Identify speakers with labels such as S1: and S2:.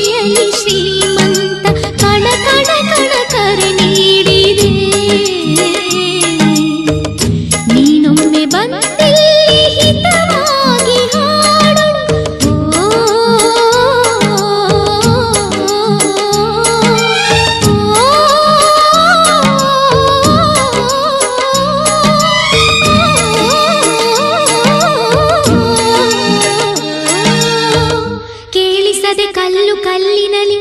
S1: ಶ್ರೀ ಸದೆ ಕಲ್ಲು ಕಲ್ಲಿನಲಿ